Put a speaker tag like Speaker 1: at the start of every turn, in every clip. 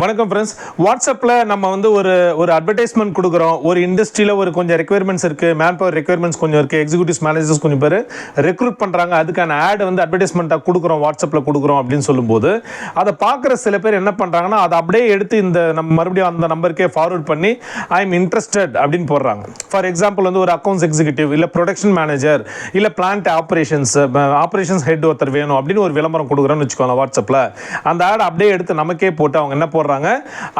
Speaker 1: வணக்கம் ஃப்ரெண்ட்ஸ் வாட்ஸ்அப்பில் நம்ம வந்து ஒரு ஒரு அட்வர்டைஸ்மெண்ட் கொடுக்குறோம். ஒரு இண்டஸ்ட்ரியில் ஒரு கொஞ்சம் ரெக்யர்மெண்ட்ஸ் இருக்குது மேன் பவர் ரெக்யர்மெண்ட்ஸ் கொஞ்சம் இருக்குது எக்ஸிக்யூட்டிவ்ஸ் மேனேஜர்ஸ் கொஞ்சம் பேர் ரெக்ரூட் பண்ணுறாங்க அதுக்கான ஆட் வந்து அட்வர்டைஸ்மெண்ட்டாக கொடுக்குறோம். வாட்ஸ்அப்பில் கொடுக்குறோம் அப்படின்னு சொல்லும்போது அதை பார்க்குற சில பேர் என்ன பண்ணுறாங்கன்னா அதை அப்படியே எடுத்து இந்த நம்ம மறுபடியும் அந்த நம்பருக்கே ஃபார்வர்ட் பண்ணி ஐ எம் இன்ட்ரெஸ்டட் அப்படின்னு போடுறாங்க. ஃபார் எக்ஸாம்பிள் வந்து ஒரு அக்கௌண்ட்ஸ் எக்ஸிக்யூட்டிவ் இல்லை ப்ரொடக்ஷன் மேனேஜர் இல்லை பிளான்ட் ஆப்ரேஷன்ஸ் ஆப்ரேஷன்ஸ் ஹெட் ஒருத்தர் வேணும் அப்படின்னு ஒரு விளம்பரம் கொடுக்குறோன்னு வச்சுக்கோங்க வாட்ஸ்அப்பில் அந்த ஆட் அப்படியே எடுத்து நமக்கே போட்டு அவங்க என்ன போடுறாங்க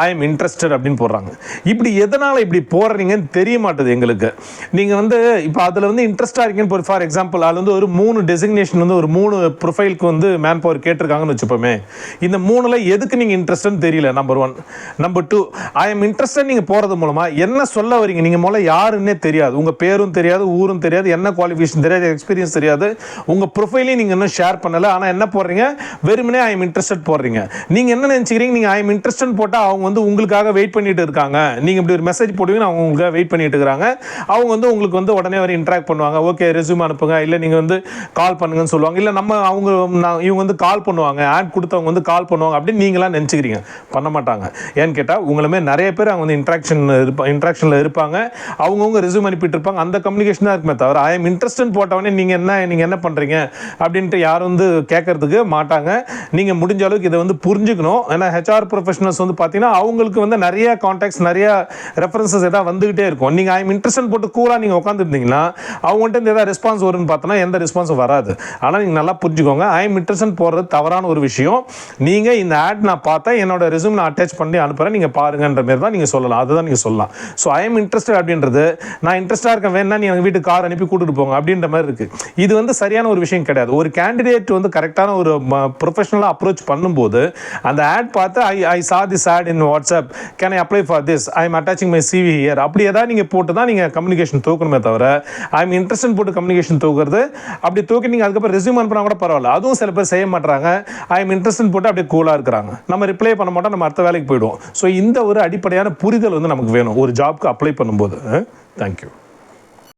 Speaker 1: ஐ எம் இன்ட்ரெஸ்டட் அப்படின்னு போடுறாங்க. இப்படி எதனால் இப்படி போடுறீங்கன்னு தெரிய மாட்டுது எங்களுக்கு. நீங்கள் வந்து இப்போ அதில் வந்து இன்ட்ரெஸ்டாக இருக்கீங்கன்னு ஃபார் எக்ஸாம்பிள் அதில் வந்து ஒரு மூணு டெசிக்னேஷன் வந்து ஒரு மூணு ப்ரொஃபைலுக்கு வந்து மேன் பவர் கேட்டிருக்காங்கன்னு வச்சுப்போமே. இந்த மூணில் எதுக்கு நீங்கள் இன்ட்ரெஸ்ட்னு தெரியல number one number two I am interested நீங்கள் போகிறது மூலமாக என்ன சொல்ல வரீங்க நீங்கள் முதல்ல யாருன்னே தெரியாது. உங்கள் பேரும் தெரியாது ஊரும் தெரியாது என்ன குவாலிஃபிகேஷன் தெரியாது எக்ஸ்பீரியன்ஸ் தெரியாது. உங்கள் ப்ரொஃபைலையும் நீங்கள் இன்னும் ஷேர் பண்ணலை. ஆனால் என்ன போடுறீங்க? வெறுமனே ஐ எம் இன்ட்ரெஸ்டட் போடுறீங்க. நீங்கள் என்ன நினச்சிக்கிறீங்க? நீங்கள் ஐ எம் இன்ட்ரெஸ்ட் போட்டால் அவங்க வந்து உங்களுக்காக வெயிட் பண்ணிட்டு இருக்காங்க. நீங்கள் இப்படி ஒரு மெசேஜ் போடுவீங்க அவங்க உங்களுக்காக வெயிட் பண்ணிட்டு இருக்காங்க. அவங்க வந்து உங்களுக்கு வந்து உடனே வரை இன்ட்ராக்ட் பண்ணுவாங்க. ஓகே ரெஸ்யூம் அனுப்புங்க. இல்லை நீங்கள் வந்து கால் பண்ணுங்கன்னு சொல்லுவாங்க. இல்லை நம்ம அவங்க நான் இவங்க வந்து கால் பண்ணுவாங்க. ஆட் கொடுத்தவங்க வந்து கால் பண்ணுவாங்க. அப்படின்னு நீங்களாம் நினச்சிக்கிறீங்க. பண்ண மாட்டாங்க. ஏன்னு கேட்டால் உங்களுமே நிறைய பேர் அவங்க வந்து இன்ட்ராக்ஷன் இருப்பா இன்ட்ராக்ஷனில் இருப்பாங்க. அவங்கவுங்க ரெசியூம் அனுப்பிட்டு இருப்பாங்க. அந்த கம்யூனிகேஷன் தான் இருக்குமே தவிர ஐ எம் போட்டவொடனே நீங்கள் என்ன நீங்கள் என்ன பண்ணுறீங்க அப்படின்ட்டு யாரும் வந்து கேட்கறதுக்கு மாட்டாங்க. நீங்கள் முடிஞ்ச அளவுக்கு இதை வந்து புரிஞ்சுக்கணும். ஏன்னா ஹெச்ஆர் ப்ரொஃபஷனல்ஸ் வந்து பார்த்தீங்கன்னா அவங்களுக்கு வந்து நிறைய காண்டாக்ட்ஸ் நிறைய ரெஃபரன்சஸ் எதாவது வந்துகிட்டே இருக்கும். நீங்கள் ஐ இன்ட்ரெஸ்ட் போட்டு கூலாக நீங்கள் உட்காந்துருந்தீங்கன்னா அவங்கள்ட்ட இந்த எதாவது ரெஸ்பான்ஸ் வரும்னு பார்த்தோன்னா எந்த ரெஸ்பான்ஸும் வராது. ஆனால் நீங்கள் நல்லா புரிஞ்சுக்கோங்க ஐ எம் இன்ட்ரெஸ்ட் போடுறது தவறான ஒரு விஷயம். நீங்கள் இந்த ஆட் நான் பார்த்தேன் என்னோட ரெசியூம் நான் அட்டாச் பண்ணி அனுப்புகிறேன் நீங்கள் பாருங்கன்ற மாதிரி தான் நீங்கள் சொல்லலாம். அதுதான் நீங்கள் சொல்லலாம். ஸோ ஐ எம் இன்ட்ரெஸ்டட் அப்படின்றது நான் இன்ட்ரெஸ்டாக இருக்கேன் வேணா நீ எங்கள் வீட்டுக்கு கார் அனுப்பி கூட்டிட்டு போங்க அப்படின்ற மாதிரி இருக்குது இது வந்து சரியான ஒரு விஷயம் கிடையாது. ஒரு கேண்டிடேட் வந்து கரெக்டான ஒரு ப்ரொஃபஷனலாக அப்ரோச் பண்ணும்போது அந்த ஆட் பார்த்து I I saw this ad in WhatsApp can I apply for this I am attaching my CV here அப்படி ஏதாவது நீங்கள் போட்டு தான் நீங்கள் கம்யூனிகேஷன் தூக்கணுமே தவிர ஐ எம் இன்ட்ரெஸ்ட் போட்டு கம்யூனிகேஷன் தூக்குறது. அப்படி தூக்கி நீங்கள் அதுக்கப்புறம் ரெஸ்யூம் அனுப்புனா கூட பரவாயில்ல. அதுவும் சில பேர் செய்ய மாட்டாங்க ஐ எம் இன்ட்ரெஸ்ட் போட்டு அப்படியே கூலாக இருக்கிறாங்க. நம்ம ரிப்ளை பண்ண மாட்டோம் நம்ம அடுத்த வேலைக்கு போயிடுவோம். ஸோ இந்த ஒரு அடிப்படையான புரிதல் வந்து நமக்கு வேணும். ஒரு ஜாப்க்கு அப்ளை பண்ணும்போது. தேங்க்யூ